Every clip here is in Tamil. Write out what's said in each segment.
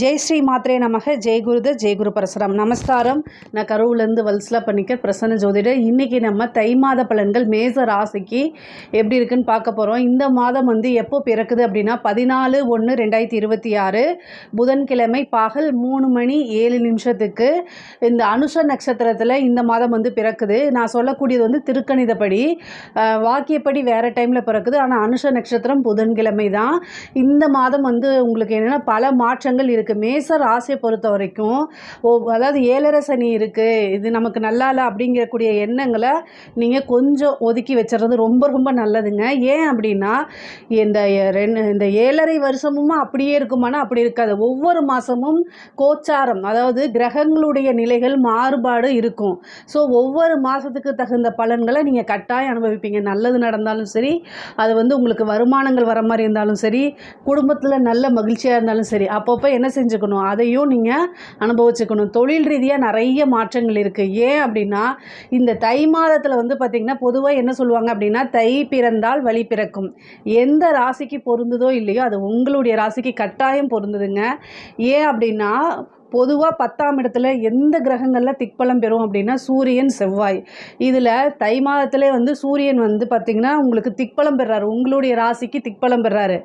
ஜெய் ஸ்ரீ மாத்ரே நமக ஜெய் குருத ஜெய் குரு பரசுராம். நமஸ்காரம். நான் கருவிலேருந்து வல்சலா பண்ணிக்க பிரசன்ன ஜோதிடர் இன்றைக்கி நம்ம தை மாத பலன்கள் மேச ராசிக்கு எப்படி இருக்குன்னு பார்க்க போகிறோம் இந்த மாதம் வந்து எப்போ பிறக்குது அப்படின்னா பதினாலு ஒன்று ரெண்டாயிரத்தி இருபத்தி ஆறு புதன்கிழமை பகல் மூணு மணி ஏழு நிமிஷத்துக்கு இந்த அனுஷ நட்சத்திரத்தில் இந்த மாதம் வந்து பிறக்குது. நான் சொல்லக்கூடியது வந்து திருக்கணிதப்படி வாக்கியப்படி வேறு டைமில் பிறக்குது. ஆனால் அனுஷ நட்சத்திரம் புதன்கிழமை தான். இந்த மாதம் வந்து உங்களுக்கு என்னென்னா பல மாற்றங்கள் இருக்குது மேச ராசியை பொறுத்த வரைக்கும் ஓ அதாவது ஏழரை சனி இருக்குது இது நமக்கு நல்லா இல்லை அப்படிங்கக்கூடிய எண்ணங்களை நீங்கள் கொஞ்சம் ஒதுக்கி வச்சுறது ரொம்ப ரொம்ப நல்லதுங்க. ஏன் அப்படின்னா இந்த ரெண்டு இந்த ஏழரை வருஷமும் அப்படியே இருக்குமானா அப்படி இருக்காது. ஒவ்வொரு மாதமும் கோச்சாரம் அதாவது கிரகங்களுடைய நிலைகள் மாறுபாடு இருக்கும். ஸோ ஒவ்வொரு மாதத்துக்கு தகுந்த பலன்களை நீங்கள் கட்டாயம் அனுபவிப்பீங்க. நல்லது நடந்தாலும் சரி அது வந்து உங்களுக்கு வருமானங்கள் வர மாதிரி இருந்தாலும் சரி குடும்பத்தில் நல்ல மகிழ்ச்சியாக இருந்தாலும் சரி அப்பப்போ என்ன செஞ்சுக்கணும். அதையும் நீங்கள் அனுபவிச்சுக்கணும். தொழில் ரீதியாக நிறைய மாற்றங்கள் இருக்குது ஏன் அப்படின்னா இந்த தை மாதத்தில் வந்து பார்த்திங்கன்னா பொதுவாக என்ன சொல்லுவாங்க அப்படின்னா தை பிறந்தால் வழி பிறக்கும். எந்த ராசிக்கு பொருந்துதோ இல்லையோ அது உங்களுடைய ராசிக்கு கட்டாயம் பொருந்துதுங்க. ஏன் அப்படின்னா பொதுவாக பத்தாம் இடத்துல எந்த கிரகங்களில் திக்பலம் பெறும் அப்படின்னா சூரியன் செவ்வாய். இதில் தை மாதத்திலே வந்து சூரியன் வந்து பார்த்திங்கன்னா உங்களுக்கு திக்பலம் பெறாரு. உங்களுடைய ராசிக்கு திக்பலம் பெறாரு.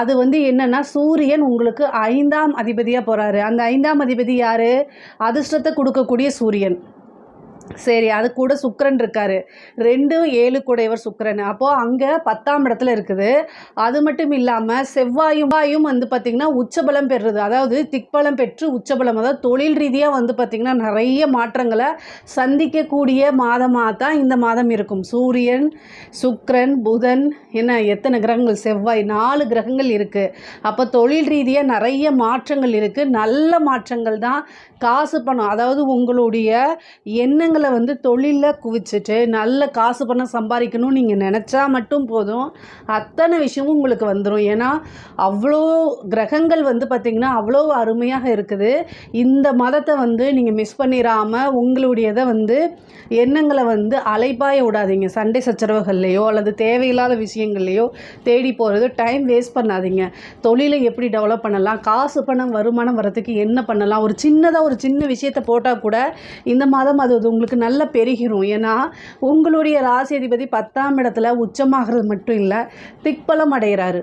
அது வந்து என்னென்னா சூரியன் உங்களுக்கு ஐந்தாம் அதிபதியாக போகிறாரு அந்த ஐந்தாம் அதிபதி யார்? அதிர்ஷ்டத்தை கொடுக்கக்கூடிய சூரியன். சரி அது கூட சுக்கரன் இருக்காரு. ரெண்டும் ஏழு கூடையவர் சுக்கரன். அப்போது அங்கே பத்தாம் இடத்துல இருக்குது. அது மட்டும் இல்லாமல் செவ்வாயும் வந்து பார்த்திங்கன்னா உச்சபலம் பெறுறது அதாவது திக்பலம் பெற்று உச்சபலம். அதாவது தொழில் ரீதியாக வந்து பார்த்திங்கன்னா நிறைய மாற்றங்களை சந்திக்கக்கூடிய மாதமாக தான் இந்த மாதம் இருக்கும். சூரியன் சுக்கரன் புதன் என்ன எத்தனை கிரகங்கள்? செவ்வாய் நாலு கிரகங்கள் இருக்குது அப்போ தொழில் ரீதியாக நிறைய மாற்றங்கள் இருக்குது நல்ல மாற்றங்கள் தான் காசு பணம். அதாவது உங்களுடைய எண்ணங்கள் வந்து தொழிலில் குவிச்சிட்டு நல்ல காசு பணம் சம்பாதிக்கணும்னு நீங்கள் நினச்சா மட்டும் போதும். அத்தனை விஷயமும் உங்களுக்கு வந்துடும் ஏன்னா அவ்வளோ கிரகங்கள் வந்து பார்த்திங்கன்னா அவ்வளோ அருமையாக இருக்குது. இந்த மதத்தை வந்து நீங்கள் மிஸ் பண்ணிடாமல் உங்களுடையதை வந்து எண்ணங்களை வந்து அலைப்பாய விடாதீங்க. சண்டை சச்சரவுகள்லையோ அல்லது தேவையில்லாத விஷயங்கள்லையோ தேடி போகிறது டைம் வேஸ்ட் பண்ணாதீங்க. தொழிலை எப்படி டெவலப் பண்ணலாம்? காசு பணம் வருமானம் வரத்துக்கு என்ன பண்ணலாம்? ஒரு சின்னதாக ஒரு சின்ன விஷயத்தை போட்டால் கூட இந்த மாதம் அது உங்களுக்கு உங்களுக்கு நல்லா பெருகிரும். ஏன்னா உங்களுடைய ராசி அதிபதி பத்தாம் இடத்துல உச்சமாகிறது மட்டும் இல்லை திக்பலம் அடைகிறாரு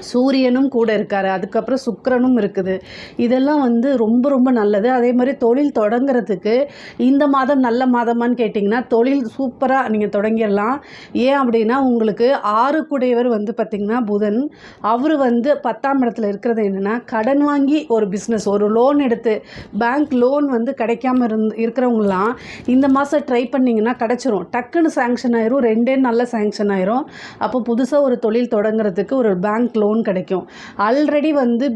சூரியனும் கூட இருக்கார். அதுக்கப்புறம் சுக்கரனும் இருக்குது. இதெல்லாம் வந்து ரொம்ப ரொம்ப நல்லது. அதே மாதிரி தொழில் தொடங்குறதுக்கு இந்த மாதம் நல்ல மாதமான்னு கேட்டிங்கன்னா தொழில் சூப்பராக நீங்கள் தொடங்கிடலாம். ஏன் அப்படின்னா உங்களுக்கு ஆறு கூடையவர் வந்து பார்த்திங்கன்னா புதன். அவர் வந்து பத்தாம் இடத்துல இருக்கிறது என்னென்னா கடன் வாங்கி ஒரு பிஸ்னஸ் ஒரு லோன் எடுத்து பேங்க் லோன் வந்து கிடைக்காம இருந்து இருக்கிறவங்களாம் இந்த மாதம் ட்ரை பண்ணிங்கன்னா கிடச்சிரும். டக்குன்னு சேங்ஷன் ஆயிரும். ரெண்டே நல்ல சேங்ஷன் ஆயிரும். அப்போ புதுசாக ஒரு தொழில் தொடங்குறதுக்கு ஒரு பேங்க் லோன் லோன் கிடைக்கும். ஆல்ரெடி வந்து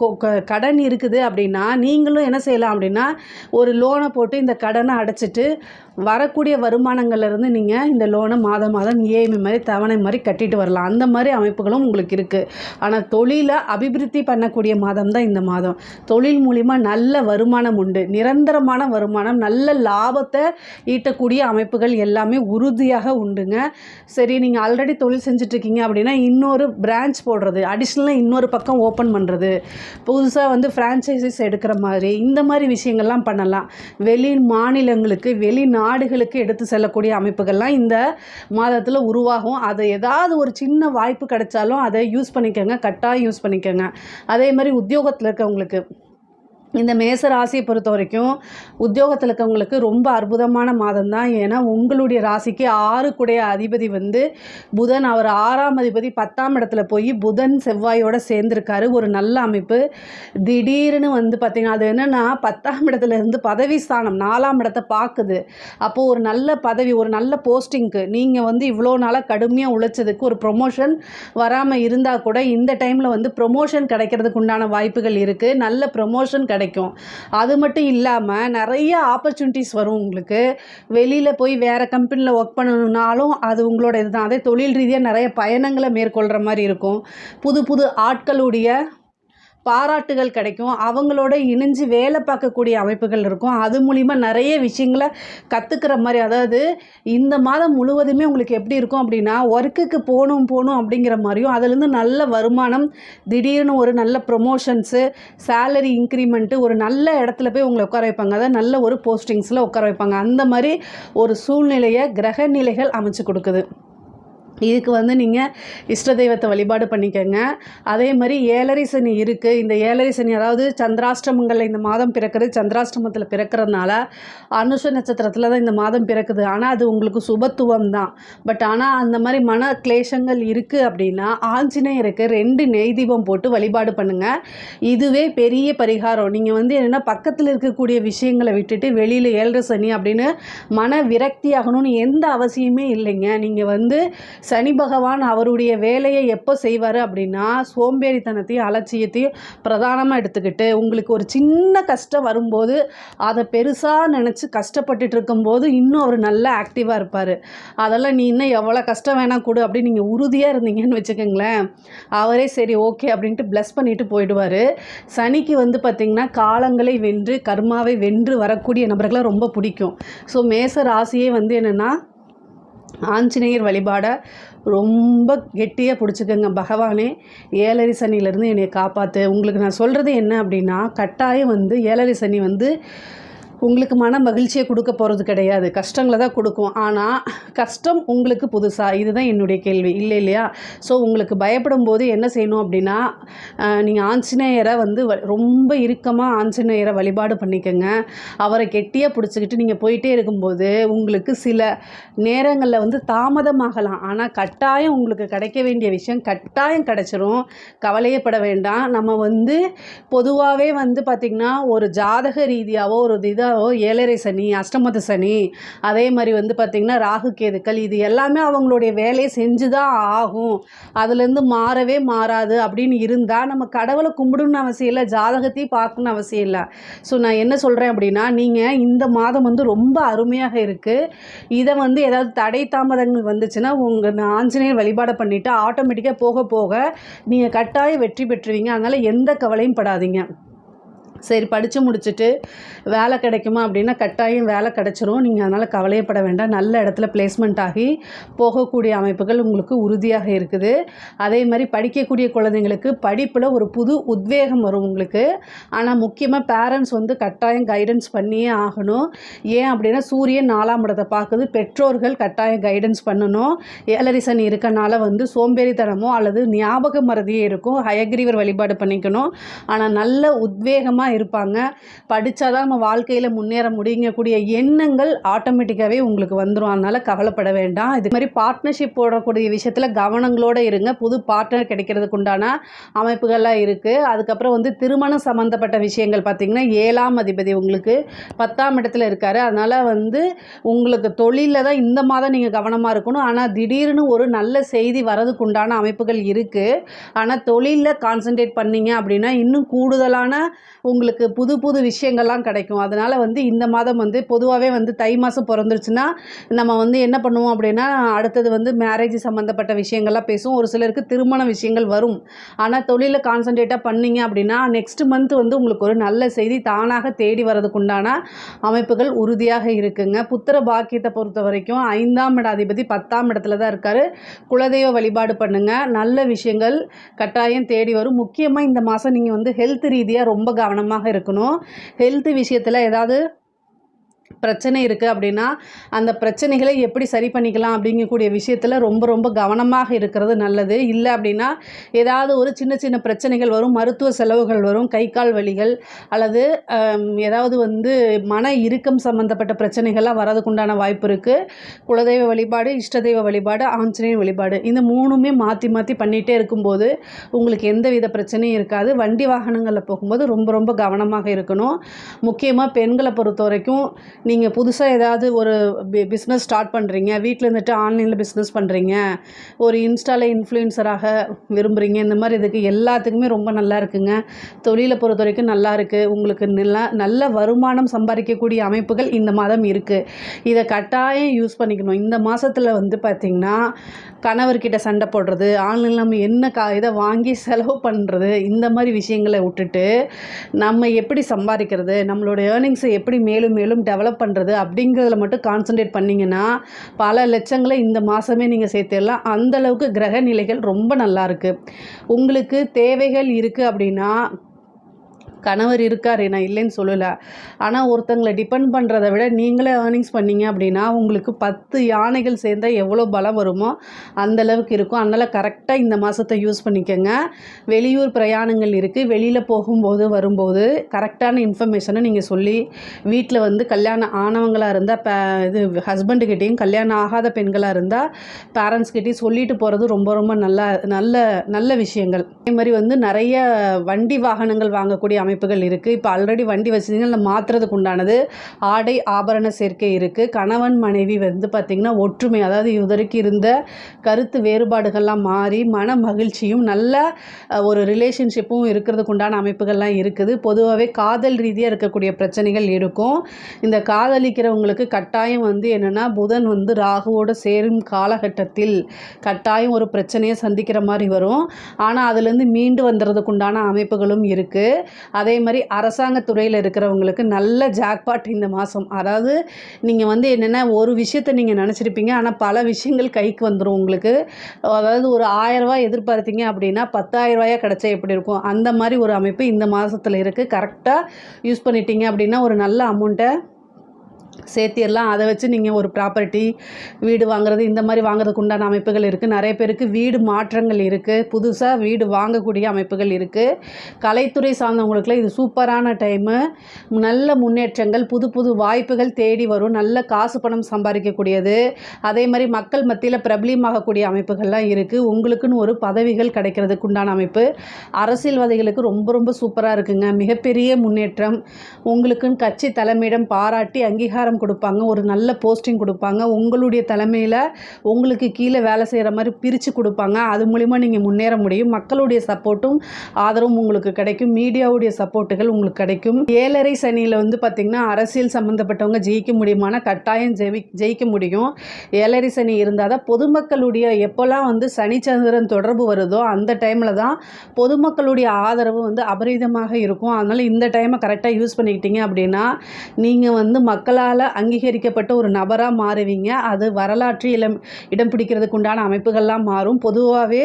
கொ- க- கடன் இருக்குது அப்படின்னா நீங்களும் என்ன செய்யலாம் அப்படின்னா ஒரு லோனை போட்டு இந்த கடனை அடைச்சிட்டு வரக்கூடிய வருமானங்கள்லேருந்து நீங்கள் இந்த லோனை மாதம் மாதம் இஎம்ஐ மாதிரி தவணை மாதிரி கட்டிட்டு வரலாம். அந்த மாதிரி அமைப்புகளும் உங்களுக்கு இருக்குது ஆனால் தொழிலை அபிவிருத்தி பண்ணக்கூடிய மாதம் தான் இந்த மாதம். தொழில் மூலிமா நல்ல வருமானம் உண்டு. நிரந்தரமான வருமானம் நல்ல லாபத்தை ஈட்டக்கூடிய அமைப்புகள் எல்லாமே உறுதியாக உண்டுங்க. சரி நீங்கள் ஆல்ரெடி தொழில் செஞ்சுட்ருக்கீங்க அப்படின்னா இன்னொரு பிரான்ச் போடுறது அடிஷ்னலாக இன்னொரு பக்கம் ஓப்பன் பண்ணுறது புதுசாக வந்து ஃப்ரான்ச்சைசிஸ் எடுக்கிற மாதிரி இந்த மாதிரி விஷயங்கள்லாம் பண்ணலாம். வெளி மாநிலங்களுக்கு வெளி நாடுகளுக்கு எடுத்து செல்லக்கூடிய அமைப்புகள்லாம் இந்த மாதத்தில் உருவாகும். அது ஏதாவது ஒரு சின்ன வாய்ப்பு கிடைச்சாலும் அதை யூஸ் பண்ணிக்கோங்க. கட்டாயம் யூஸ் பண்ணிக்கோங்க. அதே மாதிரி உத்தியோகத்தில் இருக்கவங்களுக்கு. இந்த மேச ராசியை பொறுத்த வரைக்கும் உத்தியோகத்தில் இருக்கவங்களுக்கு ரொம்ப அற்புதமான மாதம் தான். ஏன்னா உங்களுடைய ராசிக்கு ஆறு குடைய அதிபதி வந்து புதன். அவர் ஆறாம் அதிபதி பத்தாம் இடத்துல போய் புதன் செவ்வாயோட சேர்ந்துருக்காரு. ஒரு நல்ல அமைப்பு. திடீர்னு வந்து பார்த்திங்கன்னா அது என்னென்னா பத்தாம் இடத்துல இருந்து பதவி ஸ்தானம் நாலாம் இடத்தை பார்க்குது அப்போது ஒரு நல்ல பதவி ஒரு நல்ல போஸ்டிங்க்கு நீங்கள் வந்து இவ்வளோ நாளாக கடுமையாக உழைச்சதுக்கு ஒரு ப்ரொமோஷன் வராமல் இருந்தால் கூட இந்த டைமில் வந்து ப்ரொமோஷன் கிடைக்கிறதுக்கு உண்டான வாய்ப்புகள் இருக்குது நல்ல ப்ரொமோஷன் கிடைக்கும். அது மட்டும் இல்லாமல் நிறைய ஆப்பர்ச்சுனிட்டிஸ் வரும் உங்களுக்கு. வெளியில் போய் வேறு கம்பெனியில் ஒர்க் பண்ணணுன்னாலும் அது உங்களோட இதுதான். அதே தொழில் ரீதியாக நிறைய பயணங்களை மேற்கொள்கிற மாதிரி இருக்கும். புது புது ஆட்களுடைய பாராட்டுகள் கிடைக்கும். அவங்களோட இணைஞ்சு வேலை பார்க்கக்கூடிய அமைப்புகள் இருக்கும். அது மூலிமா நிறைய விஷயங்களை கற்றுக்கிற மாதிரி அதாவது இந்த மாதம் முழுவதுமே உங்களுக்கு எப்படி இருக்கும் அப்படின்னா ஒர்க்குக்கு போகணும் போகணும் அப்படிங்கிற மாதிரியும் அதுலேருந்து நல்ல வருமானம் திடீர்னு ஒரு நல்ல ப்ரொமோஷன்ஸு சேலரி இன்க்ரிமெண்ட்டு ஒரு நல்ல இடத்துல போய் உங்களை உட்கார வைப்பாங்க. அதாவது நல்ல ஒரு போஸ்டிங்ஸில் உட்கார வைப்பாங்க. அந்த மாதிரி ஒரு சூழ்நிலையை கிரக நிலைகள் அமைச்சு கொடுக்குது. இதுக்கு வந்து நீங்கள் இஷ்ட தெய்வத்தை வழிபாடு பண்ணிக்கோங்க. அதே மாதிரி ஏழரை சனி இருக்குது இந்த ஏழரை சனி அதாவது சந்திராஷ்டமங்களில் இந்த மாதம் பிறக்கிறது சந்திராஷ்டமத்தில் பிறக்கிறதுனால அனுஷ நட்சத்திரத்தில் தான் இந்த மாதம் பிறக்குது. ஆனால் அது உங்களுக்கு சுபத்துவம் தான். பட் ஆனால் அந்த மாதிரி மன கிளேஷங்கள் இருக்குது அப்படின்னா ஆஞ்சநேயருக்கு ரெண்டு நெய் தீபம் போட்டு வழிபாடு பண்ணுங்கள் இதுவே பெரிய பரிகாரம். நீங்கள் வந்து என்னென்னா பக்கத்தில் இருக்கக்கூடிய விஷயங்களை விட்டுட்டு வெளியில் ஏழரை சனி அப்படின்னு மன விரக்தி ஆகணும்னு எந்த அவசியமே இல்லைங்க. நீங்கள் வந்து சனி பகவான் அவருடைய வேலையை எப்போ செய்வார் அப்படின்னா சோம்பேறித்தனத்தையும் அலட்சியத்தையும் பிரதானமாக எடுத்துக்கிட்டு உங்களுக்கு ஒரு சின்ன கஷ்டம் வரும்போது அதை பெருசாக நினச்சி கஷ்டப்பட்டுட்டு இருக்கும்போது இன்னும் அவர் நல்லா ஆக்டிவாக இருப்பார். அதெல்லாம் நீ இன்னும் எவ்வளோ கஷ்டம் வேணாம் கொடு அப்படின்னு நீங்கள் உறுதியாக இருந்தீங்கன்னு வச்சுக்கோங்களேன். அவரே சரி ஓகே அப்படின்ட்டு ப்ளஸ் பண்ணிட்டு போயிடுவார். சனிக்கு வந்து பார்த்திங்கன்னா காலங்களை வென்று கர்மாவை வென்று வரக்கூடிய நபர்களை ரொம்ப பிடிக்கும். ஸோ மேச ராசியே வந்து என்னென்னா ஆஞ்சநேயர் வழிபாடை ரொம்ப கெட்டியாக பிடிச்சிக்கோங்க. பகவானே ஏழரை சனியிலேருந்து என்னை காப்பாற்று உங்களுக்கு நான் சொல்கிறது என்ன அப்படின்னா கட்டாயம் வந்து ஏழரை சனி வந்து உங்களுக்கு மன மகிழ்ச்சியை கொடுக்க போகிறது கிடையாது. கஷ்டங்களை தான் கொடுக்கும். ஆனால் கஷ்டம் உங்களுக்கு புதுசாக இதுதான் என்னுடைய கேள்வி. இல்லை இல்லையா? ஸோ உங்களுக்கு பயப்படும் போது என்ன செய்யணும் அப்படின்னா நீங்கள் ஆஞ்சநேயரை வந்து வ- ரொம்ப இறுக்கமாக ஆஞ்சநேயரை வழிபாடு பண்ணிக்கோங்க. அவரை கெட்டியாக பிடிச்சிக்கிட்டு நீங்கள் போயிட்டே இருக்கும்போது உங்களுக்கு சில நேரங்களில் வந்து தாமதமாகலாம். ஆனால் கட்டாயம் உங்களுக்கு கிடைக்க வேண்டிய விஷயம் கட்டாயம் கிடைச்சிரும். கவலையப்பட வேண்டாம். நம்ம வந்து பொதுவாகவே வந்து பார்த்திங்கன்னா ஒரு ஜாதக ரீதியாகவோ ஒரு இதாவோ ஏழரை சனி அஷ்டமத சனி அதே மாதிரி வந்து பார்த்திங்கன்னா ராகு கேதுக்கள் இது எல்லாமே அவங்களுடைய வேலையை செஞ்சு தான் ஆகும். அதுலேருந்து மாறவே மாறாது அப்படின்னு இருந்தால் நம்ம கடவுளை கும்பிடணும்னு அவசியம் இல்லை ஜாதகத்தையும் பார்க்கணும்னு அவசியம் இல்லை. ஸோ நான் என்ன சொல்கிறேன் அப்படின்னா நீங்கள் இந்த மாதம் வந்து ரொம்ப அருமையாக இருக்குது இதை வந்து ஏதாவது தடை தாமதங்கள் வந்துச்சுன்னா உங்கள் ஆஞ்சநேயர் வழிபாடை பண்ணிவிட்டு ஆட்டோமேட்டிக்காக போக போக நீங்கள் கட்டாயம் வெற்றி பெற்றுவீங்க. அதனால் எந்த கவலையும் படாதீங்க. சரி படித்து முடிச்சுட்டு வேலை கிடைக்குமா அப்படின்னா கட்டாயம் வேலை கிடச்சிரும். நீங்கள் அதனால் கவலையப்பட வேண்டாம். நல்ல இடத்துல பிளேஸ்மெண்ட் ஆகி போகக்கூடிய அமைப்புகள் உங்களுக்கு உறுதியாக இருக்குது. அதே மாதிரி படிக்கக்கூடிய குழந்தைங்களுக்கு படிப்பில் ஒரு புது உத்வேகம் வரும் உங்களுக்கு. ஆனால் முக்கியமாக பேரண்ட்ஸ் வந்து கட்டாயம் கைடன்ஸ் பண்ணியே ஆகணும். ஏன் அப்படின்னா சூரியன் நாலாம் இடத்தை பார்க்குது. பெற்றோர்கள் கட்டாயம் கைடன்ஸ் பண்ணணும். ஏழரை சனி இருக்கனால வந்து சோம்பேறித்தனமோ அல்லது ஞாபக மறதியே இருக்கும் ஹயக்ரீவர் வழிபாடு பண்ணிக்கணும். ஆனால் நல்ல உத்வேகமாக இருப்பாங்க. படித்தா தான் நம்ம வாழ்க்கையில் முன்னேற முடியக்கூடிய எண்ணங்கள் ஆட்டோமேட்டிக்காகவே உங்களுக்கு வந்துடும் அதனால் கவலைப்பட வேண்டாம். இது மாதிரி பார்ட்னர்ஷிப் போடக்கூடிய விஷயத்தில் கவனங்களோடு இருங்க. புது பார்ட்னர் கிடைக்கிறதுக்கு உண்டான அமைப்புகள்லாம் இருக்குது அதுக்கப்புறம் வந்து திருமணம் சம்மந்தப்பட்ட விஷயங்கள் பார்த்திங்கன்னா ஏழாம் அதிபதி உங்களுக்கு பத்தாம் இடத்துல இருக்கார். அதனால் வந்து உங்களுக்கு தொழிலில் தான் இந்த மாதம் நீங்கள் கவனமாக இருக்கணும். ஆனால் திடீர்னு ஒரு நல்ல செய்தி வரதுக்கு உண்டான அமைப்புகள் இருக்குது ஆனால் தொழிலில் கான்சென்ட்ரேட் பண்ணீங்க அப்படின்னா இன்னும் கூடுதலான உங்களுக்கு உங்களுக்கு புது புது விஷயங்கள்லாம் கிடைக்கும். அதனால் வந்து இந்த மாதம் வந்து பொதுவாகவே வந்து தை மாதம் பிறந்துருச்சுன்னா நம்ம வந்து என்ன பண்ணுவோம் அப்படின்னா அடுத்தது வந்து மேரேஜ் சம்மந்தப்பட்ட விஷயங்கள்லாம் பேசுவோம். ஒரு சிலருக்கு திருமண விஷயங்கள் வரும். ஆனால் தொழிலில் கான்சன்ட்ரேட்டாக பண்ணீங்க அப்படின்னா நெக்ஸ்ட் மந்த் வந்து உங்களுக்கு ஒரு நல்ல செய்தி தானாக தேடி வரதுக்குண்டான அமைப்புகள் உறுதியாக இருக்குங்க. புத்திர பாக்கியத்தை பொறுத்த வரைக்கும் ஐந்தாம் இட அதிபதி பத்தாம் இடத்துல தான் இருக்கார். குலதெய்வ வழிபாடு பண்ணுங்கள் நல்ல விஷயங்கள் கட்டாயம் தேடி வரும். முக்கியமாக இந்த மாதம் நீங்கள் வந்து ஹெல்த் ரீதியாக ரொம்ப கவனமாக இருக்கணும். ஹெல்த் விஷயத்தில் ஏதாவது பிரச்சனை இருக்குது அப்படின்னா அந்த பிரச்சனைகளை எப்படி சரி பண்ணிக்கலாம் அப்படிங்கக்கூடிய விஷயத்தில் ரொம்ப ரொம்ப கவனமாக இருக்கிறது நல்லது. இல்லை அப்படின்னா ஏதாவது ஒரு சின்ன சின்ன பிரச்சனைகள் வரும் மருத்துவ செலவுகள் வரும் கை கால் வலிகள் அல்லது ஏதாவது வந்து மன இறுக்கம் சம்மந்தப்பட்ட பிரச்சனைகள்லாம் வரதுக்குண்டான வாய்ப்பு இருக்குது குலதெய்வ வழிபாடு இஷ்ட தெய்வ வழிபாடு ஆஞ்சநேய வழிபாடு. இந்த மூணுமே மாற்றி மாற்றி பண்ணிகிட்டே இருக்கும்போது உங்களுக்கு எந்த வித பிரச்சனையும் இருக்காது. வண்டி வாகனங்களில் போகும்போது ரொம்ப ரொம்ப கவனமாக இருக்கணும். முக்கியமாக பெண்களை பொறுத்த வரைக்கும் நீங்கள் புதுசாக ஏதாவது ஒரு பி பிஸ்னஸ் ஸ்டார்ட் பண்ணுறீங்க வீட்டில் இருந்துட்டு ஆன்லைனில் பிஸ்னஸ் பண்ணுறீங்க ஒரு இன்ஸ்டாவில் இன்ஃப்ளூயன்சராக விரும்புகிறீங்க இந்த மாதிரி இதுக்கு எல்லாத்துக்குமே ரொம்ப நல்லா இருக்குங்க. தொழிலை பொறுத்த வரைக்கும் நல்லா இருக்குது உங்களுக்கு நல்ல நல்ல வருமானம் சம்பாதிக்கக்கூடிய அமைப்புகள் இந்த மாதம் இருக்குது இதை கட்டாயம் யூஸ் பண்ணிக்கணும். இந்த மாதத்தில் வந்து பார்த்திங்கன்னா கணவர்கிட்ட சண்டை போடுறது ஆன்லைனில் நம்ம என்ன கா இதை வாங்கி செலவு பண்ணுறது இந்த மாதிரி விஷயங்களை விட்டுட்டு நம்ம எப்படி சம்பாதிக்கிறது நம்மளோட ஏர்னிங்ஸை எப்படி மேலும் மேலும் டெவலப் பண்ணுறது அப்படிங்கிறதுல மட்டும் கான்சன்ட்ரேட் பண்ணிங்கன்னா பல லட்சங்களை இந்த மாதமே நீங்கள் சேர்த்திடலாம். அந்த அளவுக்கு கிரக நிலைகள் ரொம்ப நல்லா இருக்குது உங்களுக்கு தேவைகள் இருக்குது அப்படின்னா கணவர் இருக்கார் நான் இல்லைன்னு சொல்லலை. ஆனால் ஒருத்தங்களை டிபெண்ட் பண்ணுறத விட நீங்களே ஏர்னிங்ஸ் பண்ணீங்க அப்படின்னா உங்களுக்கு பத்து யானைகள் சேர்ந்தால் எவ்வளோ பலம் வருமோ அந்த அளவுக்கு இருக்கும். அதனால் கரெக்டாக இந்த மாதத்தை யூஸ் பண்ணிக்கோங்க. வெளியூர் பிரயாணங்கள் இருக்குது வெளியில் போகும்போது வரும்போது கரெக்டான இன்ஃபர்மேஷனை நீங்கள் சொல்லி வீட்டில் வந்து கல்யாணம் ஆனவங்களாக இருந்தால் பே இது ஹஸ்பண்டுக்கிட்டேயும் கல்யாணம் ஆகாத பெண்களாக இருந்தால் பேரண்ட்ஸ்கிட்டையும் சொல்லிட்டு போகிறது ரொம்ப ரொம்ப நல்லா நல்ல நல்ல விஷயங்கள். அதே மாதிரி வந்து நிறைய வண்டி வாகனங்கள் வாங்கக்கூடிய அமைப்புகள் இருக்குது இப்போ ஆல்ரெடி வண்டி வச்சுருந்தீங்க மாற்றுறதுக்கு உண்டானது ஆடை ஆபரண சேர்க்கை இருக்குது கணவன் மனைவி வந்து பார்த்திங்கன்னா ஒற்றுமை அதாவது இதுவரைக்கும் இருந்த கருத்து வேறுபாடுகள்லாம் மாறி மன மகிழ்ச்சியும் நல்ல ஒரு ரிலேஷன்ஷிப்பும் இருக்கிறதுக்கு உண்டான அமைப்புகள்லாம் இருக்குது. பொதுவாகவே காதல் ரீதியாக இருக்கக்கூடிய பிரச்சனைகள் இருக்கும். இந்த காதலிக்கிறவங்களுக்கு கட்டாயம் வந்து என்னென்னா புதன் வந்து ராகுவோடு சேரும் காலகட்டத்தில் கட்டாயம் ஒரு பிரச்சனையை சந்திக்கிற மாதிரி வரும். ஆனால் அதுலேருந்து மீண்டு வந்துடுறதுக்குண்டான அமைப்புகளும் இருக்குது அதே மாதிரி அரசாங்க துறையில் இருக்கிறவங்களுக்கு நல்ல ஜாக்பாட் இந்த மாதம் அதாவது நீங்கள் வந்து என்னென்னா ஒரு விஷயத்தை நீங்கள் நினச்சிருப்பீங்க ஆனால் பல விஷயங்கள் கைக்கு வந்துடும் உங்களுக்கு. அதாவது ஒரு ஆயரரூவா எதிர்பார்த்தீங்க அப்படின்னா பத்தாயிரரூவாயாக கிடச்சா எப்படி இருக்கும்? அந்த மாதிரி ஒரு அமைப்பு இந்த மாதத்தில் இருக்குது கரெக்டாக யூஸ் பண்ணிட்டீங்க அப்படின்னா ஒரு நல்ல அமௌண்ட்டை சேர்த்திடலாம். அதை வச்சு நீங்கள் ஒரு ப்ராப்பர்ட்டி வீடு வாங்குறது இந்த மாதிரி வாங்குறதுக்கு உண்டான அமைப்புகள் இருக்குது நிறைய பேருக்கு வீடு மாற்றங்கள் இருக்குது புதுசாக வீடு வாங்கக்கூடிய அமைப்புகள் இருக்குது கலைத்துறை சார்ந்தவங்களுக்குலாம் இது சூப்பரான டைமு நல்ல முன்னேற்றங்கள் புது புது வாய்ப்புகள் தேடி வரும். நல்ல காசு பணம் சம்பாதிக்கக்கூடியது. அதே மாதிரி மக்கள் மத்தியில் பிரபலியமாகக்கூடிய அமைப்புகள்லாம் இருக்குது உங்களுக்குன்னு ஒரு பதவிகள் கிடைக்கிறதுக்கு உண்டான அமைப்பு. அரசியல்வாதிகளுக்கு ரொம்ப ரொம்ப சூப்பராக இருக்குங்க. மிகப்பெரிய முன்னேற்றம். உங்களுக்குன்னு கட்சி தலைமையிடம் பாராட்டி அங்கீகாரம் கொடுப்பாங்க ஒரு நல்ல போஸ்டிங் கொடுப்பாங்க உங்களுடைய தலைமையில் உங்களுக்கு கீழே வேலை செய்கிற மாதிரி பிரித்து கொடுப்பாங்க. அது மூலிமா நீங்கள் முன்னேற முடியும். மக்களுடைய சப்போர்ட்டும் ஆதரவும் உங்களுக்கு கிடைக்கும். மீடியாவுடைய சப்போர்ட்டுகள் உங்களுக்கு கிடைக்கும். ஏழரை சனியில் வந்து பார்த்திங்கன்னா அரசியல் சம்மந்தப்பட்டவங்க ஜெயிக்க முடியுமானா கட்டாயம் ஜெயி ஜெயிக்க முடியும். ஏழரை சனி இருந்தால் தான் பொதுமக்களுடைய எப்போல்லாம் வந்து சனிச்சந்திரன் தொடர்பு வருதோ அந்த டைமில் தான் பொதுமக்களுடைய ஆதரவு வந்து அபரிதமாக இருக்கும். அதனால் இந்த டைமை கரெக்டாக யூஸ் பண்ணிக்கிட்டீங்க அப்படின்னா நீங்கள் வந்து மக்களால் அங்கீகரிக்கப்பட்ட ஒரு நபராக மாறுவீங்க. அது வரலாற்று இளம் இடம் பிடிக்கிறதுக்கு உண்டான அமைப்புகள்லாம் மாறும். பொதுவாகவே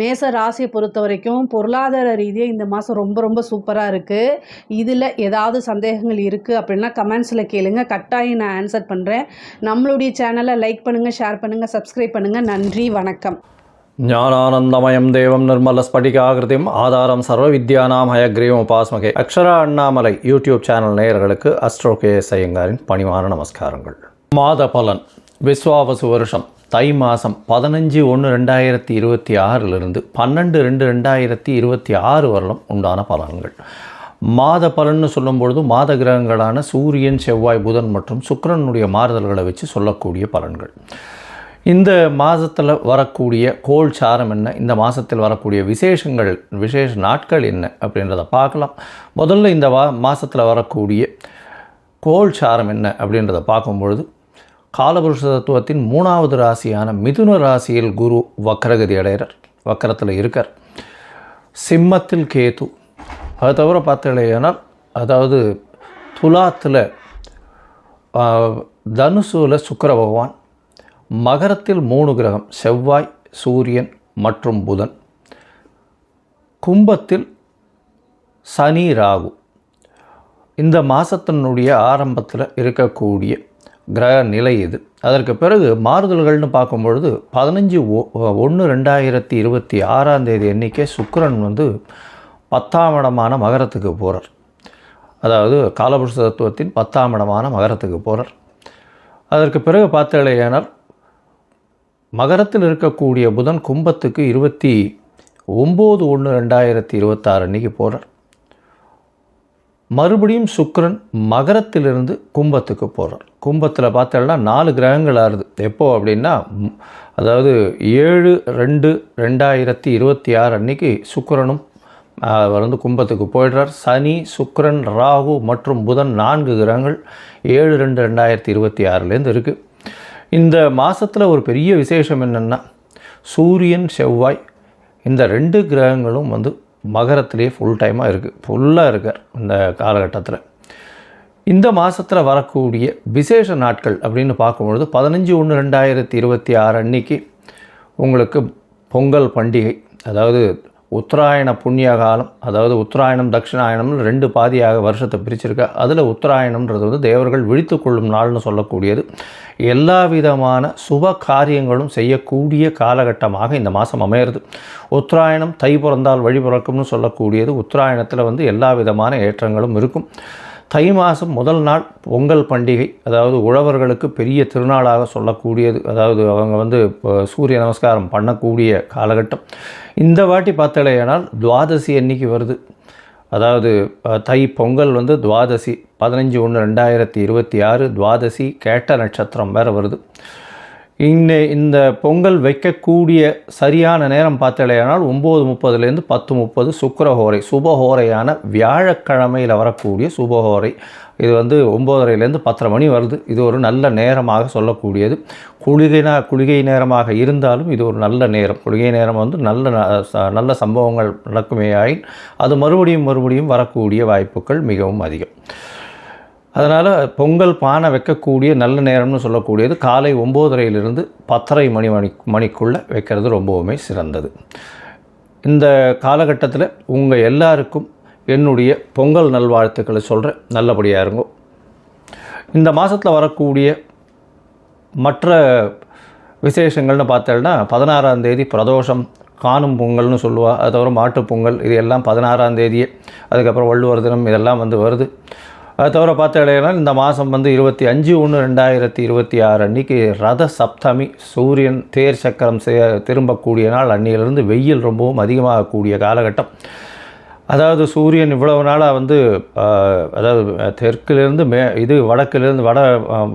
மேச ராசியை பொறுத்த வரைக்கும் பொருளாதார ரீதியாக இந்த மாதம் ரொம்ப ரொம்ப சூப்பராக இருக்குது இதில் ஏதாவது சந்தேகங்கள் இருக்குது அப்படின்னா கமெண்ட்ஸில் கேளுங்க. கட்டாயம் நான் ஆன்சர் பண்ணுறேன் நம்மளுடைய சேனலை லைக் பண்ணுங்கள் ஷேர் பண்ணுங்கள் சப்ஸ்கிரைப் பண்ணுங்கள் நன்றி வணக்கம். ஞானானந்தமயம் தேவம் நிர்மல ஸ்படிகாகிருதிம் ஆதாரம் சர்வ வித்யானாம் ஹயக்ரீவம் உபாஸ்மகே. அக்ஷரா அண்ணாமலை யூடியூப் சேனல் நேயர்களுக்கு அஸ்ட்ரோ கே எஸ் ஐயங்காரின் பணிவான நமஸ்காரங்கள். மாத பலன் விஸ்வாவசு வருஷம் தை மாதம் பதினஞ்சு ஒன்று ரெண்டாயிரத்தி இருபத்தி ஆறிலிருந்து பன்னெண்டு ரெண்டு ரெண்டாயிரத்தி இருபத்தி ஆறு வரலும் உண்டான பலன்கள். மாத பலன்னு சொல்லும்பொழுது மாத கிரகங்களான சூரியன் செவ்வாய் புதன் மற்றும் சுக்கரனுடைய மாறுதல்களை வச்சு சொல்லக்கூடிய பலன்கள். இந்த மாதத்தில் வரக்கூடிய கோல் சாரம் என்ன? இந்த மாதத்தில் வரக்கூடிய விசேஷங்கள் விசேஷ நாட்கள் என்ன? அப்படின்றத பார்க்கலாம். முதல்ல இந்த வா மாதத்தில் வரக்கூடிய கோல் சாரம் என்ன? அப்படின்றத பார்க்கும்பொழுது காலபுருஷ தத்துவத்தின் மூணாவது ராசியான மிதுன ராசியில் குரு வக்கரகதி அடைகிறார். வக்கரத்தில் இருக்கார். சிம்மத்தில் கேது. அது தவிர பார்த்தீங்கன்னா அதாவது துலாத்தில் தனுசுல சுக்கர பகவான். மகரத்தில் மூணு கிரகம் செவ்வாய் சூரியன் மற்றும் புதன். கும்பத்தில் சனி ராகு. இந்த மாதத்தினுடைய ஆரம்பத்தில் இருக்கக்கூடிய கிரக நிலை இது. அதற்கு பிறகு மாறுதல்கள்னு பார்க்கும்பொழுது பதினஞ்சு ஒன்று ரெண்டாயிரத்தி இருபத்தி ஆறாம் தேதி எண்ணிக்கை சுக்கரன் வந்து பத்தாம் இடமான மகரத்துக்கு போகிறார் அதாவது காலபுருஷ தத்துவத்தின் பத்தாம் இடமான மகரத்துக்கு போகிறார் அதற்கு பிறகு பார்த்தேனால் மகரத்தில் இருக்கக்கூடிய புதன் கும்பத்துக்கு இருபத்தி ஒம்பது ஒன்று ரெண்டாயிரத்தி இருபத்தாறு அன்றைக்கி போகிறார் மறுபடியும் சுக்கரன் மகரத்திலிருந்து கும்பத்துக்கு போகிறார் கும்பத்தில் பார்த்தோம்னா நாலு கிரகங்கள் ஆறுது. எப்போது அப்படின்னா அதாவது ஏழு ரெண்டு ரெண்டாயிரத்தி இருபத்தி ஆறு அன்னைக்கு சுக்கரனும் அவர் வந்து கும்பத்துக்கு போயிடுறார். சனி சுக்கரன் ராகு மற்றும் புதன் நான்கு கிரகங்கள் ஏழு ரெண்டு ரெண்டாயிரத்தி இருபத்தி ஆறுலேருந்து இருக்குது இந்த மாதத்தில் ஒரு பெரிய விசேஷம் என்னென்னா சூரியன் செவ்வாய் இந்த ரெண்டு கிரகங்களும் வந்து மகரத்திலே ஃபுல் டைமாக இருக்குது ஃபுல்லாக இருக்கார் இந்த காலகட்டத்தில். இந்த மாதத்தில் வரக்கூடிய விசேஷ நாட்கள் அப்படின்னு பார்க்கும்பொழுது பதினஞ்சு ஒன்று ரெண்டாயிரத்தி இருபத்தி ஆறு அன்னைக்கு உங்களுக்கு பொங்கல் பண்டிகை அதாவது உத்தராயண புண்ணிய காலம் அதாவது உத்தராயணம் தட்சிணாயணம்னு ரெண்டு பாதியாக வருஷத்தை பிரிச்சிருக்கா. அதில் உத்தராயணம்ன்றது வந்து தேவர்கள் விழித்து கொள்ளும் நாள்னு சொல்லக்கூடியது. எல்லா விதமான சுப காரியங்களும் செய்யக்கூடிய காலகட்டமாக இந்த மாதம் அமையிறது. உத்தராயணம் தை பிறந்தால் வழி பிறக்கும்னு சொல்லக்கூடியது. உத்தராயணத்தில் வந்து எல்லா விதமான ஏற்றங்களும் இருக்கும். தை மாதம் முதல் நாள் பொங்கல் பண்டிகை அதாவது உழவர்களுக்கு பெரிய திருநாளாக சொல்லக்கூடியது அதாவது அவங்க வந்து இப்போ சூரிய நமஸ்காரம் பண்ணக்கூடிய காலகட்டம். இந்த வாட்டி பார்த்தலையானால் துவாதசி அன்னைக்கு வருது. அதாவது தை பொங்கல் வந்து துவாதசி பதினஞ்சு ஒன்று ரெண்டாயிரத்தி இருபத்தி ஆறு துவாதசி கேட்ட நட்சத்திரம் வேறு வருது. இந்த இந்த பொங்கல் வைக்கக்கூடிய சரியான நேரம் பார்த்தலையானால் ஒம்பது முப்பதுலேருந்து பத்து முப்பது சுக்கரஹோரை சுபஹோரையான வியாழக்கிழமையில் வரக்கூடிய சுபஹோரை இது வந்து ஒம்போதரைலேருந்து பத்தரை மணி வருது. இது ஒரு நல்ல நேரமாக சொல்லக்கூடியது. குளிகைனா குளிகை நேரமாக இருந்தாலும் இது ஒரு நல்ல நேரம். குளிகை நேரம் வந்து நல்ல ந- ச- நல்ல சம்பவங்கள் நடக்குமே ஆயின் அது மறுபடியும் மறுபடியும் வரக்கூடிய வாய்ப்புகள் மிகவும் அதிகம். அதனால் பொங்கல் பானை வைக்கக்கூடிய நல்ல நேரம்னு சொல்லக்கூடியது காலை ஒம்போதரையிலிருந்து பத்தரை மணி மணி மணிக்குள்ளே வைக்கிறது ரொம்பவுமே சிறந்தது. இந்த காலகட்டத்தில் உங்கள் எல்லாருக்கும் என்னுடைய பொங்கல் நல்வாழ்த்துக்களை சொல்கிறேன் நல்லபடியாக இருங்கோ. இந்த மாதத்தில் வரக்கூடிய மற்ற விசேஷங்கள்னு பார்த்தோம்னா பதினாறாம் தேதி பிரதோஷம் காணும் பொங்கல்னு சொல்லுவாள் அது தவிர மாட்டுப் பொங்கல் இது எல்லாம் பதினாறாம் தேதியே அதுக்கப்புறம் வள்ளுவர் தினம் இதெல்லாம் வந்து வருது. அது தவிர பார்த்தீங்கன்னா இந்த மாதம் வந்து இருபத்தி அஞ்சு ஒன்று ரெண்டாயிரத்தி இருபத்தி ஆறு அன்னைக்கு ரத சப்தமி சூரியன் தேர் சக்கரம் செய்ய திரும்பக்கூடிய நாள் அன்னையிலிருந்து வெயில் ரொம்பவும் அதிகமாகக்கூடிய காலகட்டம். அதாவது சூரியன் இவ்வளவு நாளாக வந்து அதாவது தெற்கிலிருந்து மே இது வடக்கிலிருந்து வட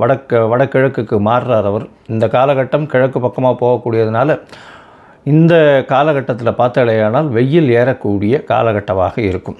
வடக்கு வடகிழக்குக்கு மாறுறார் அவர். இந்த காலகட்டம் கிழக்கு பக்கமாக போகக்கூடியதுனால இந்த காலகட்டத்தில் பார்த்தாலேயானால் வெயில் ஏறக்கூடிய காலகட்டமாக இருக்கும்.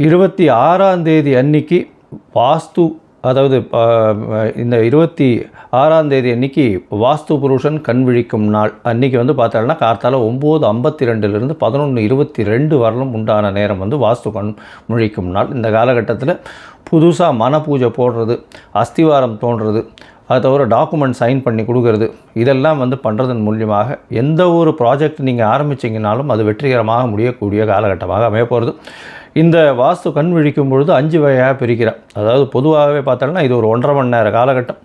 இருபத்தி ஆறாம் தேதி அன்னைக்கு வாஸ்து அதாவது இந்த இருபத்தி ஆறாம் தேதி அன்னைக்கு வாஸ்து புருஷன் கண் விழிக்கும் நாள். அன்னைக்கு வந்து பார்த்தோம்னா கார்த்தால ஒம்பது ஐம்பத்தி ரெண்டுலேருந்து பதினொன்று இருபத்தி ரெண்டு வரலும் உண்டான நேரம் வந்து வாஸ்து கண் முழிக்கும் நாள். இந்த காலகட்டத்தில் புதுசாக மன பூஜை போடுறது அஸ்திவாரம் தோன்றுறது அது தவிர டாக்குமெண்ட் சைன் பண்ணி கொடுக்கறது இதெல்லாம் வந்து பண்ணுறதன் மூலியமாக எந்த ஒரு ப்ராஜெக்ட் நீங்கள் ஆரம்பிச்சிங்கனாலும் அது வெற்றிகரமாக முடியக்கூடிய காலகட்டமாக அமைய போகிறது இந்த வாஸ்து கண் விழிக்கும் பொழுது அஞ்சு வகையாக பிரிக்கிறேன் அதாவது பொதுவாகவே பார்த்தோம்னா இது ஒரு ஒன்றரை மணி நேர காலகட்டம்.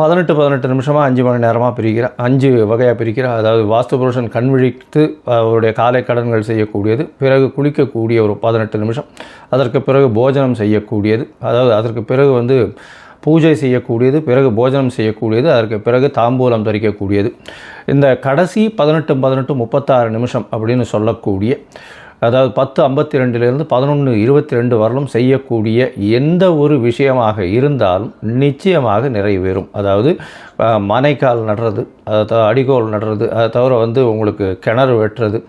பதினெட்டு பதினெட்டு நிமிஷமாக அஞ்சு மணி நேரமாக பிரிக்கிறேன் அஞ்சு வகையாக பிரிக்கிறேன் அதாவது வாஸ்து புருஷன் கண் விழித்து அவருடைய காலை கடன்கள் செய்யக்கூடியது பிறகு குளிக்கக்கூடிய ஒரு பதினெட்டு நிமிஷம் அதற்கு பிறகு போஜனம் செய்யக்கூடியது அதாவது அதற்கு பிறகு வந்து பூஜை செய்யக்கூடியது பிறகு போஜனம் செய்யக்கூடியது அதற்கு பிறகு தாம்பூலம் தரிக்கக்கூடியது. இந்த கடைசி பதினெட்டு பதினெட்டு முப்பத்தாறு நிமிஷம் அப்படின்னு சொல்லக்கூடிய அதாவது பத்து ஐம்பத்தி ரெண்டுலேருந்து பதினொன்று இருபத்தி ரெண்டு வரலும் செய்யக்கூடிய எந்த ஒரு விஷயமாக இருந்தாலும் நிச்சயமாக நிறைவேறும். அதாவது மனைக்கால் நடுறது அதை த அடிகோல் நடுறது அதை தவிர வந்து உங்களுக்கு கிணறு வெட்டுறது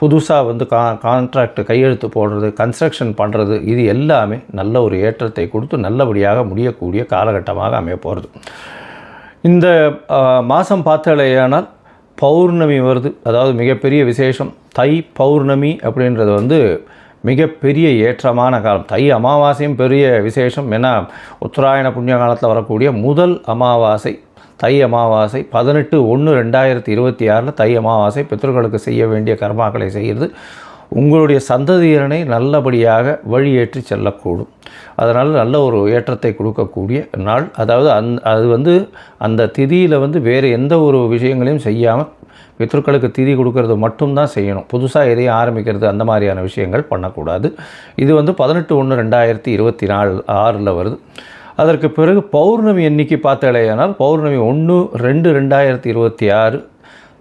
புதுசாக வந்து கா கான்ட்ராக்ட் கையெழுத்து போடுறது கன்ஸ்ட்ரக்ஷன் பண்ணுறது இது எல்லாமே நல்ல ஒரு ஏற்றத்தை கொடுத்து நல்லபடியாக முடியக்கூடிய காலகட்டமாக அமைய போகிறது இந்த மாதம் பார்த்தாலேயானால் பௌர்ணமி வருது. அதாவது மிகப்பெரிய விசேஷம். தை பௌர்ணமி அப்படின்றது வந்து மிகப்பெரிய ஏற்றமான காலம். தை அமாவாசையும் பெரிய விசேஷம். ஏன்னா உத்தராயண புண்ணிய காலத்தில் வரக்கூடிய முதல் அமாவாசை. தை அமாவாசை பதினெட்டு ஒன்று ரெண்டாயிரத்தி இருபத்தி ஆறில் தை அமாவாசை பித்தர்களுக்கு செய்ய வேண்டிய கர்மாக்களை செய்கிறது. உங்களுடைய சந்ததியினை நல்லபடியாக வழியேற்றி செல்லக்கூடும். அதனால் நல்ல ஒரு ஏற்றத்தை கொடுக்கக்கூடிய நாள். அதாவது அந் அது வந்து அந்த திதியில் வந்து வேறு எந்த ஒரு விஷயங்களையும் செய்யாமல் பித்ருக்களுக்கு திதி கொடுக்கறது மட்டும்தான் செய்யணும். புதுசாக எதையும் ஆரம்பிக்கிறது அந்த மாதிரியான விஷயங்கள் பண்ணக்கூடாது. இது வந்து பதினெட்டு ஒன்று ரெண்டாயிரத்தி இருபத்தி நாலு ஆறில் வருது. அதற்கு பிறகு பௌர்ணமி எண்ணிக்கை பார்த்தாலேயானால் பௌர்ணமி ஒன்று ரெண்டு ரெண்டாயிரத்தி இருபத்தி ஆறு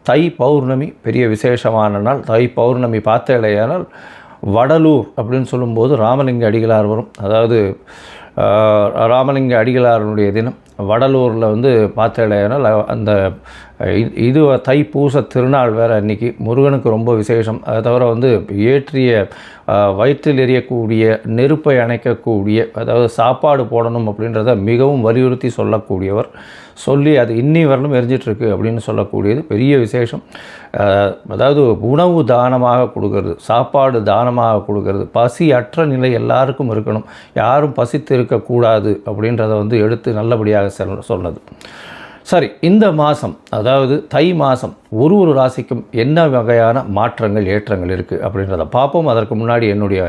தை பௌர்ணமி பெரிய விசேஷமான நாள். தை பௌர்ணமி பார்த்தேலையானால் வடலூர் அப்படின்னு சொல்லும்போது ராமலிங்க அடிகளார் வரும். அதாவது ராமலிங்க அடிகளாருடைய தினம். வடலூரில் வந்து பார்த்தாலேயானால் அந்த இது இது பூச திருநாள் வேறு அன்றைக்கி முருகனுக்கு ரொம்ப விசேஷம். அதை தவிர வந்து ஏற்றிய வயிற்றில் எரியக்கூடிய நெருப்பை அணைக்கக்கூடிய அதாவது சாப்பாடு போடணும் அப்படின்றத மிகவும் வலியுறுத்தி சொல்லக்கூடியவர் சொல்லி அது இன்னி வரலும் எரிஞ்சிட்ருக்கு அப்படின்னு சொல்லக்கூடியது. பெரிய விசேஷம். அதாவது உணவு தானமாக கொடுக்கறது சாப்பாடு தானமாக கொடுக்கறது பசி அற்ற நிலை எல்லாருக்கும் இருக்கணும். யாரும் பசித்து இருக்கக்கூடாது அப்படின்றத வந்து எடுத்து நல்லபடியாக சொன்னது. சரி இந்த மாதம் அதாவது தை மாதம் ஒரு ஒரு ராசிக்கும் என்ன வகையான மாற்றங்கள் ஏற்றங்கள் இருக்குது அப்படின்றத பார்ப்போம். அதற்கு முன்னாடி என்னுடைய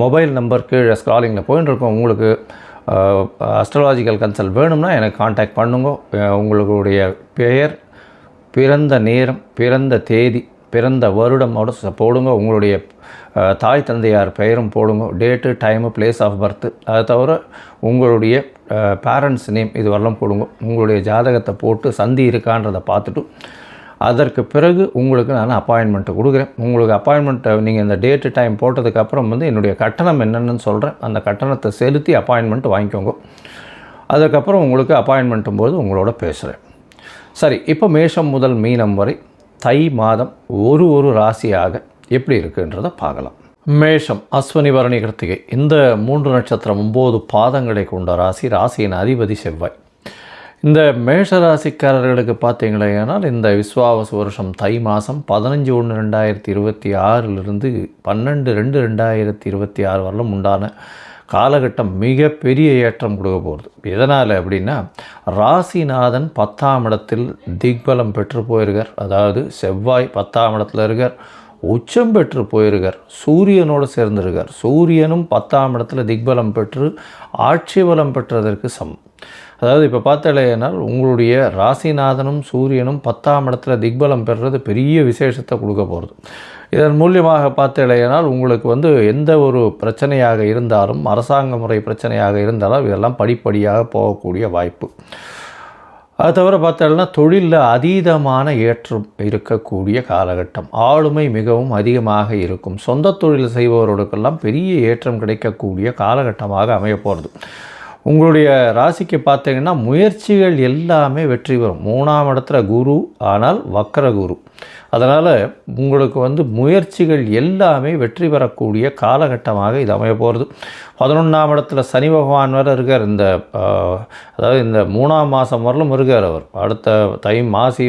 மொபைல் நம்பர் கீழே ஸ்க்ராலிங்கில் போயின்னு இருக்கோம் உங்களுக்கு அஸ்ட்ராலாஜிக்கல் கன்சல்ட் வேணும்னா எனக்கு காண்டாக்ட் பண்ணுங்க. உங்களுடைய பெயர் பிறந்த நேரம் பிறந்த தேதி பிறந்த வருடமோட போடுங்க. உங்களுடைய தாய் தந்தையார் பெயரும் போடுங்க. Date time place of birth அதை தவிர உங்களுடைய பேரண்ட்ஸ் நேம் இது வரலாம் போடுங்க. உங்களுடைய ஜாதகத்தை போட்டு சந்தி இருக்கான்றதை பார்த்துட்டு அதற்கு பிறகு உங்களுக்கு நான் அப்பாயின்மெண்ட்டு கொடுக்குறேன். உங்களுக்கு அப்பாயின்மெண்ட்டை நீங்கள் இந்த டேட்டு டைம் போட்டதுக்கப்புறம் வந்து என்னுடைய கட்டணம் என்னென்னு சொல்கிறேன் அந்த கட்டணத்தை செலுத்தி அப்பாயின்மெண்ட் வாங்கிக்கோங்க. அதுக்கப்புறம் உங்களுக்கு அப்பாயின்மெண்ட்டும் போது உங்களோட பேசுகிறேன் சரி இப்போ மேஷம் முதல் மீனம் வரை தை மாதம் ஒரு ஒரு ராசியாக எப்படி இருக்குன்றதை பார்க்கலாம். மேஷம் அஸ்வினி பரணி கிருத்திகை இந்த மூன்று நட்சத்திரம் ஒம்பது பாதங்களை கொண்ட ராசி. ராசியின் அதிபதி செவ்வாய். இந்த மேஷ ராசிக்காரர்களுக்கு பார்த்தீங்களேனால் இந்த விஸ்வாவச வருஷம் தை மாதம் பதினஞ்சு ஒன்று ரெண்டாயிரத்தி இருபத்தி ஆறிலிருந்து பன்னெண்டு ரெண்டு ரெண்டாயிரத்தி இருபத்தி ஆறு வரலும் உண்டான காலகட்டம் மிகப்பெரிய ஏற்றம் கொடுக்க போகிறது எதனால் அப்படின்னா ராசிநாதன் பத்தாம் இடத்தில் திக்பலம் பெற்று போயிருக்கார். அதாவது செவ்வாய் பத்தாம் இடத்துல இருக்கார். உச்சம் பெற்று போயிருக்கார். சூரியனோடு சேர்ந்திருக்கார். சூரியனும் பத்தாம் இடத்துல திக்பலம் பெற்று ஆட்சி பலம் பெற்றதற்கு சமம். அதாவது இப்போ பார்த்தாலேனால் உங்களுடைய ராசிநாதனும் சூரியனும் பத்தாம் இடத்துல திக்பலம் பெறுறது பெரிய விசேஷத்தை கொடுக்க போகிறது இதன் மூலியமாக பார்த்தாலேனால் உங்களுக்கு வந்து எந்த ஒரு பிரச்சனையாக இருந்தாலும் அரசாங்க முறை பிரச்சனையாக இருந்தாலும் இதெல்லாம் படிப்படியாக போகக்கூடிய வாய்ப்பு. அது தவிர பார்த்தோம்னா தொழிலில் அதீதமான ஏற்றம் இருக்கக்கூடிய காலகட்டம். ஆளுமை மிகவும் அதிகமாக இருக்கும். சொந்த தொழில் செய்பவர்களுக்கெல்லாம் பெரிய ஏற்றம் கிடைக்கக்கூடிய காலகட்டமாக அமைய போகிறது உங்களுடைய ராசிக்கு பார்த்தீங்கன்னா முயற்சிகள் எல்லாமே வெற்றி பெறும். மூணாம் இடத்துல குரு ஆனால் வக்கர குரு. அதனால் உங்களுக்கு வந்து முயற்சிகள் எல்லாமே வெற்றி பெறக்கூடிய காலகட்டமாக இது அமைய போகிறது பதினொன்றாம் இடத்துல சனி பகவான் வர இருக்கார். இந்த அதாவது இந்த மூணாம் மாதம் வரலும் இருக்கார் அவர். அடுத்த தை மாசி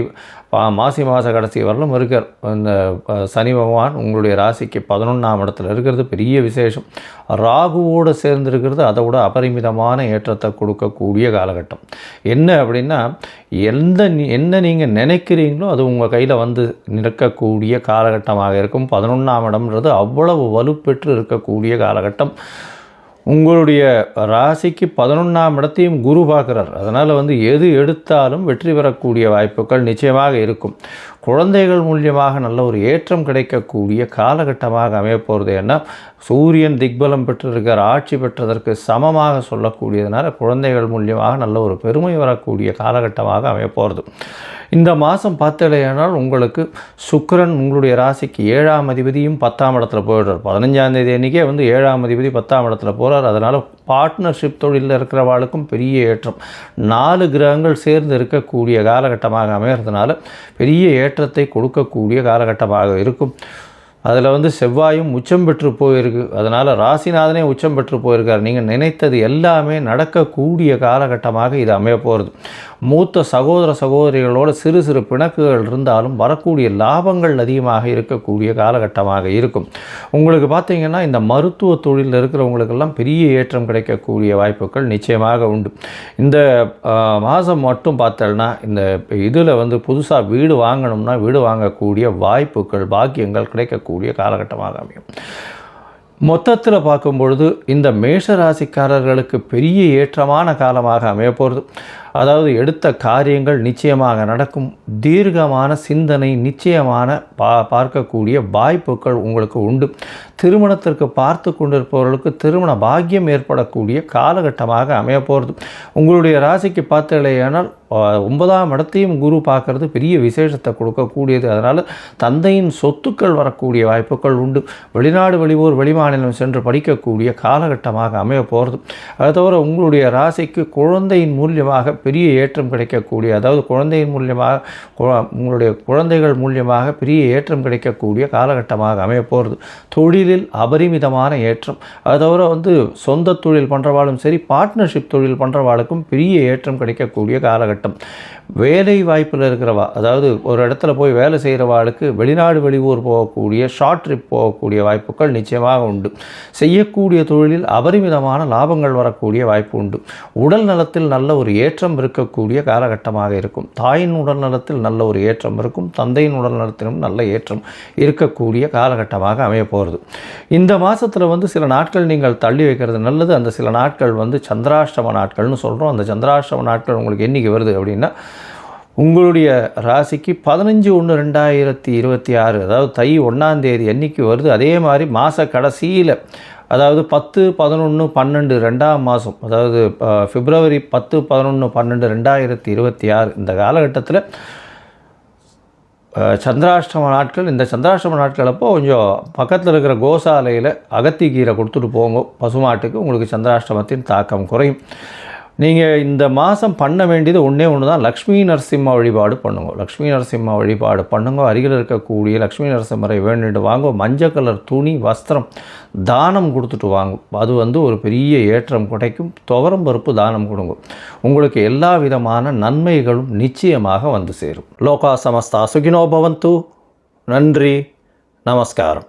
பா- மாசி மாத கடைசி வரலும் இருக்கார் இந்த சனி பகவான் உங்களுடைய ராசிக்கு பதினொன்றாம் இடத்துல இருக்கிறது பெரிய விசேஷம். ராகுவோடு சேர்ந்துருக்கிறது அதை விட அபரிமிதமான ஏற்றத்தை கொடுக்கக்கூடிய காலகட்டம். என்ன அப்படின்னா எந்த என்ன நீங்கள் நினைக்கிறீங்களோ அது உங்கள் கையில் வந்து நிற்கக்கூடிய காலகட்டமாக இருக்கும். பதினொன்றாம் இடம்ன்றது அவ்வளவு வலுப்பெற்று இருக்கக்கூடிய காலகட்டம். உங்களுடைய ராசிக்கு பதினொன்றாம் இடத்தையும் குரு பார்க்குறார். அதனால் வந்து எது எடுத்தாலும் வெற்றி பெறக்கூடிய வாய்ப்புகள் நிச்சயமாக இருக்கும். குழந்தைகள் மூலியமாக நல்ல ஒரு ஏற்றம் கிடைக்கக்கூடிய காலகட்டமாக அமையப்போகிறது ஏன்னா சூரியன் திக்பலம் பெற்றிருக்கிற ஆட்சி பெற்றதற்கு சமமாக சொல்லக்கூடியதுனால குழந்தைகள் மூலியமாக நல்ல ஒரு பெருமை வரக்கூடிய காலகட்டமாக அமையப்போகிறது இந்த மாதம் பார்த்தலையானால் உங்களுக்கு சுக்கிரன் உங்களுடைய ராசிக்கு ஏழாம் அதிபதியும் பத்தாம் இடத்துல போயிடுறார். பதினஞ்சாம் தேதி அன்றைக்கே வந்து ஏழாம் அதிபதி பத்தாம் இடத்துல போகிறார் அதனால் பார்ட்னர்ஷிப் தொழிலில் இருக்கிறவாளுக்கும் பெரிய ஏற்றம். நாலு கிரகங்கள் சேர்ந்து இருக்கக்கூடிய காலகட்டமாக அமைகிறதுனால பெரிய ஏற்றம் ஏற்றத்தை கொடுக்கக்கூடிய காலகட்டமாக இருக்கும். அதில் வந்து செவ்வாயும் உச்சம் பெற்று போயிருக்கு. அதனால் ராசிநாதனே உச்சம் பெற்று போயிருக்கார். நீங்கள் நினைத்தது எல்லாமே நடக்கக்கூடிய காலகட்டமாக இது அமைய போகிறது மூத்த சகோதர சகோதரிகளோட சிறு சிறு பிணக்குகள் இருந்தாலும் வரக்கூடிய லாபங்கள் அதிகமாக இருக்கக்கூடிய காலகட்டமாக இருக்கும். உங்களுக்கு பார்த்தீங்கன்னா இந்த மருத்துவ தொழிலில் இருக்கிறவங்களுக்கெல்லாம் பெரிய ஏற்றம் கிடைக்கக்கூடிய வாய்ப்புகள் நிச்சயமாக உண்டு. இந்த மாதம் மட்டும் பார்த்தோம்னா இந்த இதில் வந்து புதுசாக வீடு வாங்கணும்னா வீடு வாங்கக்கூடிய வாய்ப்புகள் பாக்கியங்கள் கிடைக்கக்கூடிய காலகட்டமாக அமையும். மொத்தத்தில் பார்க்கும்பொழுது இந்த மேஷ ராசிக்காரர்களுக்கு பெரிய ஏற்றமான காலமாக அமையப்போகிறது அதாவது எடுத்த காரியங்கள் நிச்சயமாக நடக்கும். தீர்க்கமான சிந்தனை நிச்சயமான பா பார்க்கக்கூடிய வாய்ப்புகள் உங்களுக்கு உண்டு. திருமணத்திற்கு பார்த்து கொண்டிருப்பவர்களுக்கு திருமண பாக்கியம் ஏற்படக்கூடிய காலகட்டமாக அமைய போகிறது உங்களுடைய ராசிக்கு பார்த்தலையானால் ஒன்பதாம் இடத்தையும் குரு பார்க்கறது பெரிய விசேஷத்தை கொடுக்கக்கூடியது. அதனால் தந்தையின் சொத்துக்கள் வரக்கூடிய வாய்ப்புகள் உண்டு. வெளிநாடு வெளியூர் வெளிமாநிலம் சென்று படிக்கக்கூடிய காலகட்டமாக அமைய போகிறது அது தவிர உங்களுடைய ராசிக்கு குழந்தையின் மூலியமாக பெரிய ஏற்றம் கிடைக்கக்கூடிய அதாவது குழந்தையின் மூலியமாக கு- உங்களுடைய குழந்தைகள் மூலியமாக பெரிய ஏற்றம் கிடைக்கக்கூடிய காலகட்டமாக அமைய போகிறது தொழிலில் அபரிமிதமான ஏற்றம். அது தவிர வந்து சொந்த தொழில் பண்ணுறவாளும் சரி பார்ட்னர்ஷிப் தொழில் பண்ணுறவாளுக்கும் பெரிய ஏற்றம் கிடைக்கக்கூடிய காலகட்டம். வேலை வாய்ப்பில் இருக்கிறவா அதாவது ஒரு இடத்துல போய் வேலை செய்கிறவாளுக்கு வெளிநாடு வெளியூர் போகக்கூடிய ஷார்ட் ட்ரிப் போகக்கூடிய வாய்ப்புகள் நிச்சயமாக உண்டு. செய்யக்கூடிய தொழிலில் அபரிமிதமான லாபங்கள் வரக்கூடிய வாய்ப்பு உண்டு. உடல் நலத்தில் நல்ல ஒரு ஏற்றம் இருக்கக்கூடிய காலகட்டமாக இருக்கும். தாயின் உடல் நலத்தில் நல்ல ஒரு ஏற்றம் இருக்கும். தந்தையின் உடல் நலத்திலும் நல்ல ஏற்றம் இருக்கக்கூடிய காலகட்டமாக அமைய போகிறது இந்த மாதத்தில் வந்து சில நாட்கள் நீங்கள் தள்ளி வைக்கிறது நல்லது. அந்த சில நாட்கள் வந்து சந்திராஷ்டம நாட்கள்னு சொல்கிறோம் அந்த சந்திராஷ்டம நாட்கள் உங்களுக்கு என்றைக்கு வருது அப்படின்னா உங்களுடைய ராசிக்கு பதினஞ்சு ஒன்று ரெண்டாயிரத்தி இருபத்தி ஆறு அதாவது தை ஒன்றாந்தேதி என்றைக்கு வருது. அதே மாதிரி மாத கடைசியில் அதாவது பத்து பதினொன்று பன்னெண்டு ரெண்டாம் மாதம் அதாவது பிப்ரவரி பத்து பதினொன்று பன்னெண்டு ரெண்டாயிரத்தி இருபத்தி ஆறு இந்த காலகட்டத்தில் சந்திராஷ்டம நாட்கள் இந்த சந்திராஷ்டம நாட்கள் அப்போ கொஞ்சம் பக்கத்தில் இருக்கிற கோசாலையில் அகத்திக்கீரை கொடுத்துட்டு போங்க. பசுமாட்டுக்கு உங்களுக்கு சந்திராஷ்டமத்தின் தாக்கம் குறையும். நீங்கள் இந்த மாதம் பண்ண வேண்டியது ஒன்றே ஒன்று தான் லக்ஷ்மி நரசிம்ம வழிபாடு பண்ணுங்க. லக்ஷ்மி நரசிம்ம வழிபாடு பண்ணுங்க. அருகில் இருக்கக்கூடிய லக்ஷ்மி நரசிம்மரை வேண்டிட்டு வாங்க. மஞ்சள் கலர் துணி வஸ்திரம் தானம் கொடுத்துட்டு வாங்க. அது வந்து ஒரு பெரிய ஏற்றம் கிடைக்கும். துவரம் பருப்பு தானம் கொடுங்க. உங்களுக்கு எல்லா விதமான நன்மைகளும் நிச்சயமாக வந்து சேரும். லோகா சமஸ்தா சுகினோ பவந்து. நன்றி. நமஸ்காரம்.